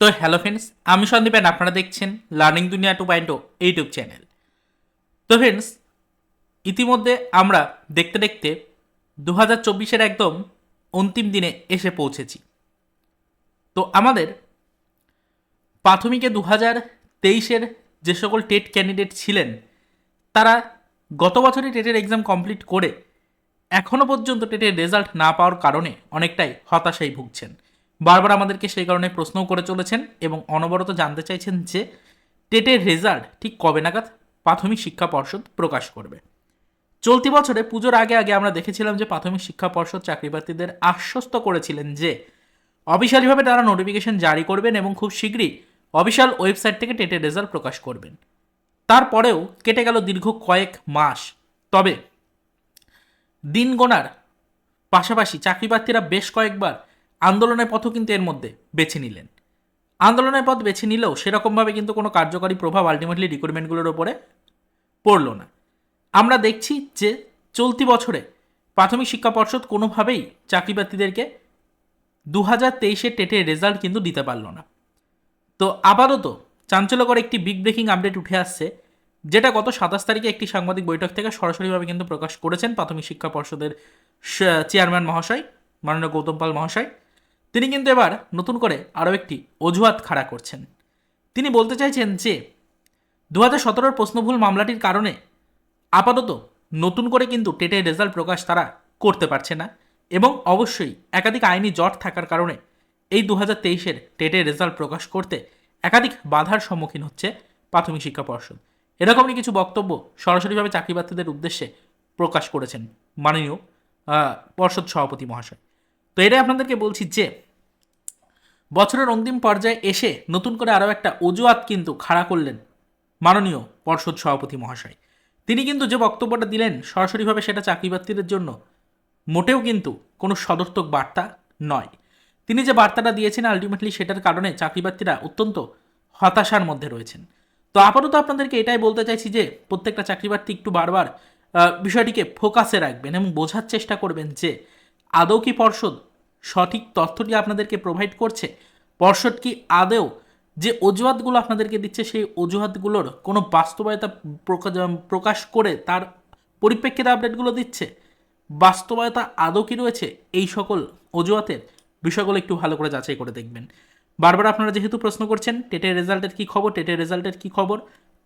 তো hello friends আমি সন্দীপেন আপনারা দেখছেন learning Duniya two point YouTube channel তো ফ্রেন্ডস ইতিমধ্যে আমরা দেখতে দেখতে দু হাজার চব্বিশের একদম অন্তিম দিনে এসে পৌঁছেছি। তো আমাদের প্রাথমিকে দু হাজার তেইশের যে সকল টেট ক্যান্ডিডেট ছিলেন, তারা গত বছরই টেটের এক্সাম কমপ্লিট করে এখনও পর্যন্ত টেটের রেজাল্ট না পাওয়ার কারণে অনেকটাই হতাশায় ভুগছেন। বারবার আমাদেরকে সেই কারণে প্রশ্নও করে চলেছেন এবং অনবরত জানতে চাইছেন যে টেটের রেজাল্ট ঠিক কবে নাগাদ প্রাথমিক শিক্ষা পর্ষদ প্রকাশ করবে। চলতি বছরে পুজোর আগে আগে আমরা দেখেছিলাম যে প্রাথমিক শিক্ষা পর্ষদ চাকরিপ্রার্থীদের আশ্বস্ত করেছিলেন যে অফিসিয়ালিভাবে তারা নোটিফিকেশন জারি করবেন এবং খুব শীঘ্রই অফিসিয়াল ওয়েবসাইট থেকে টেটের রেজাল্ট প্রকাশ করবেন। তারপরেও কেটে গেল দীর্ঘ কয়েক মাস। তবে দিন গোনার পাশাপাশি চাকরিপ্রার্থীরা বেশ কয়েকবার আন্দোলনের পথও কিন্তু এর মধ্যে বেছে নিলেন। আন্দোলনের পথ বেছে নিলেও সেরকমভাবে কিন্তু কোনো কার্যকরী প্রভাব আলটিমেটলি রিক্রুটমেন্টগুলোর ওপরে পড়ল না। আমরা দেখছি যে চলতি বছরে প্রাথমিক শিক্ষা পর্ষদ কোনোভাবেই চাকরিপ্রার্থীদেরকে দু হাজার তেইশের টেটের রেজাল্ট কিন্তু দিতে পারল না। তো আপাতত চাঞ্চল্যকর একটি বিগ ব্রেকিং আপডেট উঠে আসছে, যেটা গত সাতাশ তারিখে একটি সাংবাদিক বৈঠক থেকে সরাসরিভাবে কিন্তু প্রকাশ করেছেন প্রাথমিক শিক্ষা পর্ষদের চেয়ারম্যান মহাশয় মাননীয় গৌতম পাল মহাশয়। তিনি কিন্তু এবার নতুন করে আরও একটি অজুহাত খাড়া করছেন। তিনি বলতে চাইছেন যে দু হাজার সতেরোর প্রশ্নভুল মামলাটির কারণে আপাতত নতুন করে কিন্তু টেটের রেজাল্ট প্রকাশ তারা করতে পারছে না এবং অবশ্যই একাধিক আইনি জট থাকার কারণে এই দু হাজার তেইশের টেটের রেজাল্ট প্রকাশ করতে একাধিক বাধার সম্মুখীন হচ্ছে প্রাথমিক শিক্ষা পর্ষদ। এরকমই কিছু বক্তব্য সরাসরিভাবে চাকরিপ্রার্থীদের উদ্দেশ্যে প্রকাশ করেছেন মাননীয় পর্ষদ সভাপতি মহাশয়। তো এটাই আপনাদেরকে বলছি যে, বছরের অন্তিম পর্যায়ে এসে নতুন করে আরও একটা অজুহাত কিন্তু খাড়া করলেন মাননীয় পর্ষদ সভাপতি মহাশয়। তিনি কিন্তু যে বক্তব্যটা দিলেন সরাসরিভাবে সেটা চাকরিপ্রার্থীদের জন্য মোটেও কিন্তু কোনো সদর্থক বার্তা নয়। তিনি যে বার্তাটা দিয়েছেন আলটিমেটলি সেটার কারণে চাকরিপ্রার্থীরা অত্যন্ত হতাশার মধ্যে রয়েছেন। তো আপাতত আপনাদেরকে এটাই বলতে চাইছি যে, প্রত্যেকটা চাকরিপ্রার্থী একটু বারবার বিষয়টিকে ফোকাসে রাখবেন এবং বোঝার চেষ্টা করবেন যে, আদৌ কি পর্ষদ সঠিক তথ্যটি আপনাদেরকে প্রোভাইড করছে। পর্ষদ কি আদৌ যে অজুহাতগুলো আপনাদেরকে দিচ্ছে, সেই অজুহাতগুলোর কোনো বাস্তবায়তা প্রকাশ করে তার পরিপ্রেক্ষিতে আপডেটগুলো দিচ্ছে? বাস্তবায়তা আদৌ কি রয়েছে? এই সকল অজুহাতের বিষয়গুলো একটু ভালো করে যাচাই করে দেখবেন। বারবার আপনারা যেহেতু প্রশ্ন করছেন, টেটের রেজাল্টের কি খবর, টেটের রেজাল্টের কি খবর?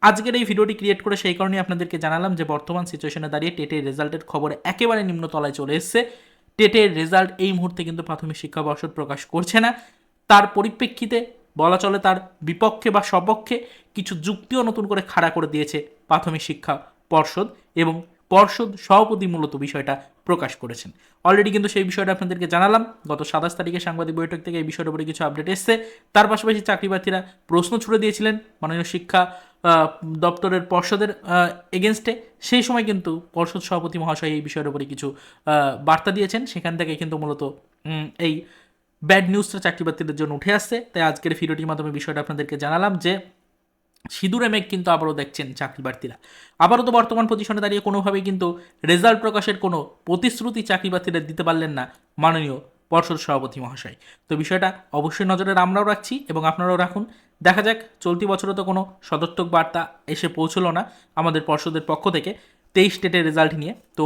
আজকের এই ভিডিওটি ক্রিয়েট করে সেই কারণে আপনাদেরকে জানালাম যে বর্তমান সিচুয়েশনে দাঁড়িয়ে টেটের রেজাল্টের খবর একেবারে নিম্নতলায় চলে এসেছে। টেটের রেজাল্ট এই মুহূর্তে কিন্তু প্রাথমিক শিক্ষা পর্ষদ প্রকাশ করছে না। তার পরিপ্রেক্ষিতে বলা চলে তার বিপক্ষে বা সপক্ষে কিছু যুক্তিও নতুন করে খাড়া করে দিয়েছে প্রাথমিক শিক্ষা পর্ষদ এবং পর্ষদ সভাপতি মূলত বিষয়টা প্রকাশ করেছেন। অলরেডি কিন্তু সেই বিষয়টা আপনাদেরকে জানালাম। গত সাতাশ তারিখে সাংবাদিক বৈঠক থেকে এই বিষয়টার উপরে কিছু আপডেট এসছে। তার পাশাপাশি চাকরিপ্রার্থীরা প্রশ্ন ছুড়ে দিয়েছিলেন মাননীয় শিক্ষা দপ্তরের পর্ষদের এগেনস্টে সেই সময় কিন্তু পর্ষদ সভাপতি মহাশয় এই বিষয়ের উপরে কিছু বার্তা দিয়েছেন। সেখান থেকে কিন্তু মূলত এই ব্যাড নিউজটা চাকরিপ্রার্থীদের জন্য উঠে আসছে। তাই আজকের ভিডিওটির মাধ্যমে বিষয়টা আপনাদেরকে জানালাম যে সিঁদুরে মেঘ কিন্তু আবারও দেখছেন চাকরিপ্রার্থীরা। আবারও তো বর্তমান পজিশনে দাঁড়িয়ে কোনোভাবেই কিন্তু রেজাল্ট প্রকাশের কোনো প্রতিশ্রুতি চাকরিপ্রার্থীরা দিতে পারলেন না মাননীয় পর্ষদ সভাপতি মহাশয়। তো বিষয়টা অবশ্যই নজরে আমরাও রাখছি এবং আপনারাও রাখুন। দেখা যাক, চলতি বছরে তো কোনো সদর্থক বার্তা এসে পৌঁছলো না আমাদের পর্ষদের পক্ষ থেকে। তেইশ স্টেটের রেজাল্ট নিয়ে। তো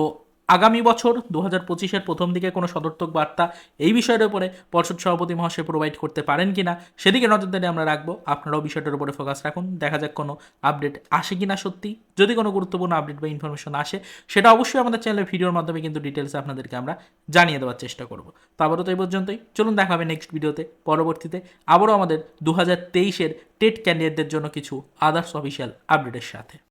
আগামী বছর দু হাজার পঁচিশের প্রথম দিকে কোনো সদর্থক বার্তা এই বিষয়ের উপরে পর্ষদ সভাপতি মহাশয় প্রোভাইড করতে পারেন কি না সেদিকে নজরদারি আমরা রাখব। আপনারাও বিষয়টার উপরে ফোকাস রাখুন। দেখা যাক কোনো আপডেট আসে কি না সত্যি। যদি কোনো গুরুত্বপূর্ণ আপডেট বা ইনফরমেশন আসে, সেটা অবশ্যই আমাদের চ্যানেলের ভিডিওর মাধ্যমে কিন্তু ডিটেলসে আপনাদেরকে আমরা জানিয়ে দেওয়ার চেষ্টা করব। তো আবারও তো এই পর্যন্তই। চলুন দেখা হবে নেক্সট ভিডিওতে পরবর্তীতে আবারও আমাদের দু হাজার তেইশের টেট ক্যান্ডিডেটদের জন্য কিছু আদার্স অফিসিয়াল আপডেটের সাথে।